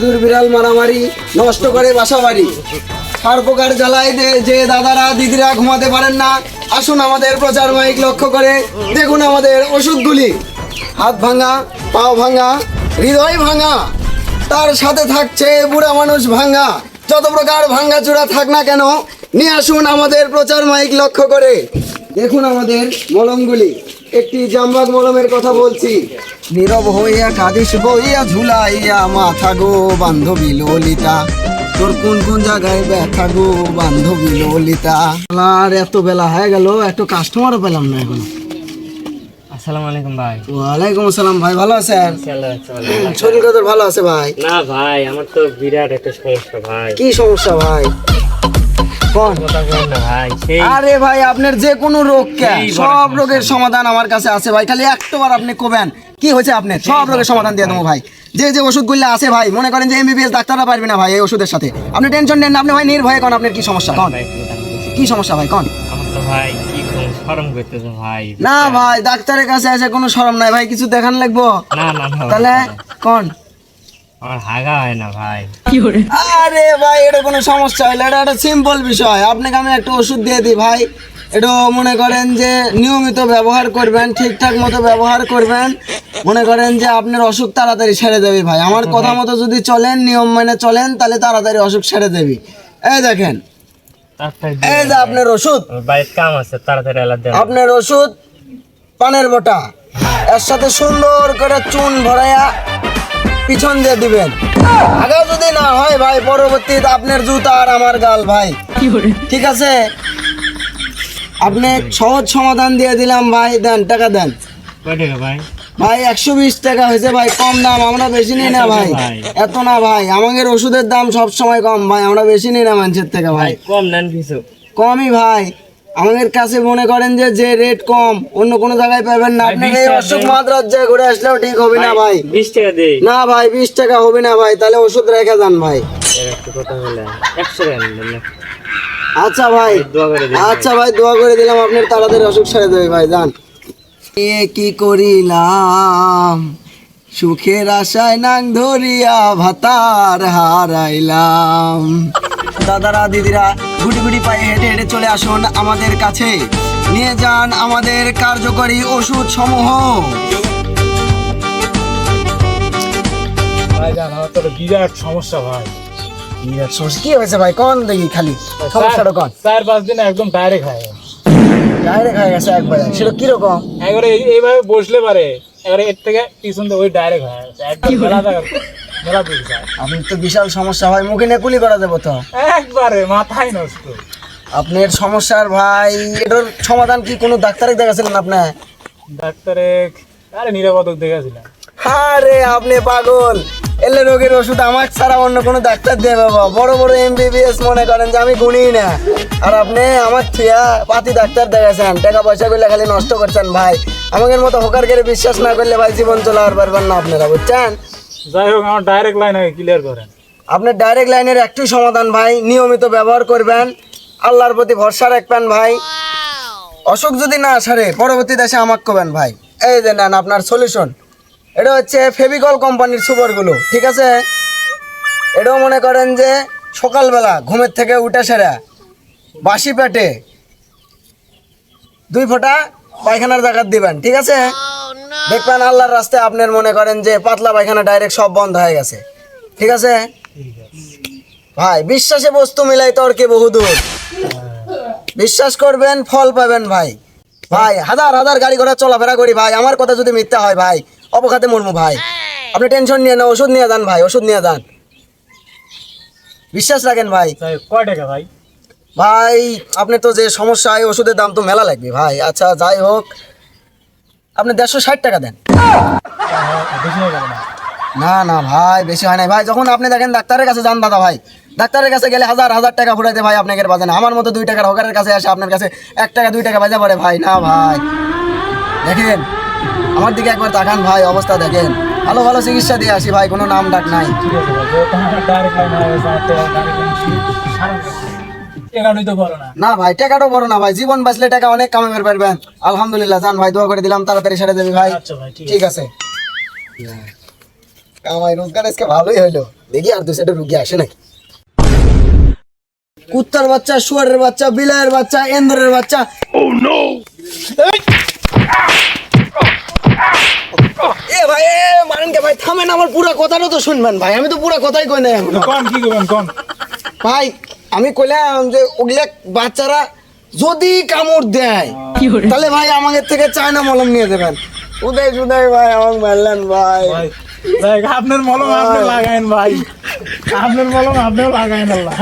ইঁদুর বিড়াল মারামারি, নষ্ট করে বাসা বাড়ি সার পোকার জ্বালায় যে দাদারা, দিদিরা ঘুমাতে পারেন না, আসুন আমাদের প্রচার মাইক লক্ষ্য করে দেখুন আমাদের ওষুধগুলি। হাত ভাঙা, পাও ভাঙা, হৃদয় ভাঙা, তার সাথে থাকছে বুড়া মানুষ ভাঙা। যত প্রকার ভাঙ্গা চূড়া থাক না কেন, নিয়ে আসুন আমাদের প্রচার মাইক লক্ষ্য করে। দেখুন আমাদের মলমগুলি। একটি জামবাগ মলমের কথা বলছি। নীরব হইয়া কাঁদিস বইয়া ঝুলাইয়া মাথা গো বান্ধবী ললিতা। তোর কোন কোন জায়গায় ব্যথা গো বান্ধবী ললিতা? আর এত বেলা হয়ে গেল একটু কাস্টমারও পেলাম না এখন। আসসালামু আলাইকুম ভাই। ওয়ালাইকুম আসসালাম ভাই ভালো আছেন? শরীর কত ভালো আছে ভাই? না ভাই আমার তো বিরাট একটা সমস্যা ভাই। কি সমস্যা ভাই? কোন। আরে ভাই আপনার যে কোনো রোগ কে? সব রোগের সমাধান আমার কাছে আছে ভাই। খালি একটাবার আপনি কবেন। কি হয়েছে আপনার? সব রোগের সমাধান দিয়ে দেবো ভাই। যে যে ওষুধগুলো আছে ভাই মনে করেন যে এমবিবিএস ডাক্তাররা পারবে না ভাই এই ওষুধের সাথে। আপনি টেনশন নেন না আপনি ভাই নির্ভয়ে কোন আপনার কি সমস্যা। কোন। কি সমস্যা ভাই কোন। ভাই কি শরম করতেছে ভাই। না ভাই ডাক্তারের কাছে আছে কোনো শরম নাই ভাই কিছু দেখান লাগবো। না না না তাহলে কোন। আমার হাগা হয় না ভাই। আরে ভাই এটা কোনো সমস্যা হইলে এটা একটা সিম্পল বিষয়। আপনাকে আমি একটা ওষুধ দিয়ে দিই ভাই। এটা মনে করেন যে নিয়মিত ব্যবহার করবেন ঠিকঠাক মতো ব্যবহার করবেন। মনে করেন যে আপনার অসুখ তাড়াতাড়ি সেরে দেবে ভাই। আমার কথা মতো যদি চলেন নিয়ম মেনে চলেন তাহলে তাড়াতাড়ি অসুখ সেরে দেবে এই দেখেন। এই যে আপনার ওষুধ। কাম আছে তাড়াতাড়ি এলা আপনার ওষুধ পানের বটা। এর সাথে সুন্দর করে চুন ভরাইয়া পিছন দিয়ে দিবেন। আগে যদি না হয় ভাই পরবর্তীতে আপনার জুতা আর আমার গাল ভাই। ঠিক আছে? আপনি সহজ সমাধান দিয়ে দিলাম ভাই। দেন টাকা দেন। ভাই? ভাই একশো বিশ টাকা হয়েছে ভাই। কম দাম আমরা বেশি নিই না ভাই। এত না ভাই। আমাদের ওষুধের দাম সব সময় কম ভাই। আমরা বেশি নিই না মানুষের থেকে ভাই। ভাই কম নেন কিছু। কমই ভাই। আমাদের কাছে মনে করেন যে যে রেট কম অন্য কোনো জায়গায় পাবেন না। আপনার 20 এই অসুখ দেন। মাদ্রাজ্জায় ঘুরে আসলেও ঠিক হবে না ভাই বিশ টাকা দেই। না ভাই বিশ টাকা হবে না ভাই। তাহলে ওষুধ রেখে যান ভাই। আচ্ছা ভাই। দোয়া করে দিন আচ্ছা ভাই। দোয়া করে দিলাম আপনার তাড়াতাড়ি অসুখ সেরে দেবে ভাই যান। এ কি করিলাম? সুখের আশায় নাং ধরিয়া ভাতার হারাইলাম। দাদারা দিদিরা গুটি গুটি পায়ে হেঁটে হেঁটে চলে আসুন আমাদের কাছে। নিয়ে যান আমাদের কার্যকরী ওষুধ সমূহ ভাই জান আমার তো বিরাট সমস্যা ভাই। কি হয়েছে ভাই? কোন দেখি খালি? সমস্যাটা কোন? চার পাঁচ দিন একদম ডাইরেক্ট খায় ডাইরেক্ট হয়ে গেছে একবারে। সেটা কীরকম? একবারে এইভাবে বসলে পারে। এবারে এর থেকে পিছন দিয়ে ওই ডাইরেক্ট হয়ে। গেছে একদম মেলা জায়গা মেলা দূর যায় আপনি তো বিশাল সমস্যা হয় মুখে নেকুলি করা দেবো তো? একবারে মাথায় নষ্ট। আপনার সমস্যার ভাই এটার সমাধান কি কোনো ডাক্তারে দেখাছিলেন আপনি? ডাক্তারে আরে নিরাপদক দেখেছিলাম। আরে আপনি পাগল। এলে রোগের ওষুধ আমার ছাড়া অন্য কোনো ডাক্তার দিয়ে বাবা বড় বড় এমবিবিএস মনে করেন যে আমি গুনি না। আর আপনি আমার থিয়া পাতি ডাক্তার দেখাছেন টাকা পয়সা করলে খালি নষ্ট করছেন ভাই। আমাদের মতো হোকার করে বিশ্বাস না করলে ভাই জীবন চলার পারবেন না আপনারা বুঝছেন? যাই হোক আমার ডাইরেক্ট লাইন ক্লিয়ার করেন। আপনার ডাইরেক্ট লাইনের একটু সমাধান ভাই নিয়মিত ব্যবহার করবেন। আল্লাহর প্রতি ভরসা রাখবেন ভাই। অসুখ যদি না সারে পরবর্তী দেশে আমাকে কবেন ভাই। এই যে নেন আপনার সলিউশন এটা হচ্ছে ফেভিকল কোম্পানির সুপারগুলো, ঠিক আছে? এটাও মনে করেন যে সকালবেলা ঘুমের থেকে উঠে সেরা বাসি পেটে দুই ফোঁটা পায়খানার জায়গা দিবেন, ঠিক আছে? দেখবেন আল্লাহর রাস্তায় আপনার মনে করেন যে পাতলা পায়খানা ডাইরেক্ট সব বন্ধ হয়ে গেছে, ঠিক আছে? ভাই, বিশ্বাসে বস্তু মিলাই তর্কে বহুদূর বিশ্বাস করবেন, ফল পাবেন ভাই। ভাই, হাজার হাজার গাড়ি ঘোড়া চলাফেরা করি ভাই, আমার কথা যদি মিথ্যা হয় ভাই অপখাতে মরমু ভাই। আপনি টেনশন নিয়ে না ওষুধ নিয়ে যান ভাই ওষুধ নিয়ে যান। বিশ্বাস রাখেন ভাই। কয় টাকা ভাই? ভাই আপনি তো যে সমস্যা হয় ওষুধের দাম তো মেলা লাগবে ভাই। আচ্ছা যাই হোক। আপনি দেড়শো ষাট টাকা দেন। না না ভাই বেশি হয় না ভাই যখন আপনি দেখেন ডাক্তারের কাছে যান দাদা ভাই ডাক্তারের কাছে গেলে হাজার হাজার টাকা ফুটাইতে ভাই আপনাকে বাজে না। আমার মতো দুই টাকার হকারের কাছে আসে আপনার কাছে এক টাকা দুই টাকা বাজে পড়ে ভাই। না ভাই। দেখেন আমার দিকে একবার তাকান ভাই অবস্থা দেখেন। ভালো ভালো চিকিৎসা দিয়ে আসি ভাই কোনো নাম ডাক নাই। না না ভাই টাকাটাও বড় না ভাই জীবন বাঁচলে টাকা অনেক কামাবে পারবেন আলহামদুলিল্লাহ জান ভাই দোয়া করে দিলাম তাড়াতাড়ি সেরে দেবে ভাই। আচ্ছা ঠিক ঠিক আছে। কামাই রোজগার আজকে ভালোই হইল। দেখি আর দু সেটা রুগী আসে নাকি। কুত্তার বাচ্চা শুয়ারের বাচ্চা বিলায়ের বাচ্চা এন্দরের বাচ্চা। এ ভাই এ মারেন কে ভাই থামেন আমার পুরো কথাটা তো শুনবেন ভাই আমি তো পুরো কথাই কই নাই এখনও। কোন কি করবেন কোন? ভাই আমি কইলাম যে ওগুলা বাচ্চারা যদি কামড় দেয় তাহলে ভাই আমাদের থেকে চায়না মলম নিয়ে দেবেন উদয় সুদয় ভাই আমাকে মারলেন ভাই। ভাই আপনার মলম আপনি লাগায়েন ভাই। আপনার মলম আপনিও লাগায়েন আল্লাহ।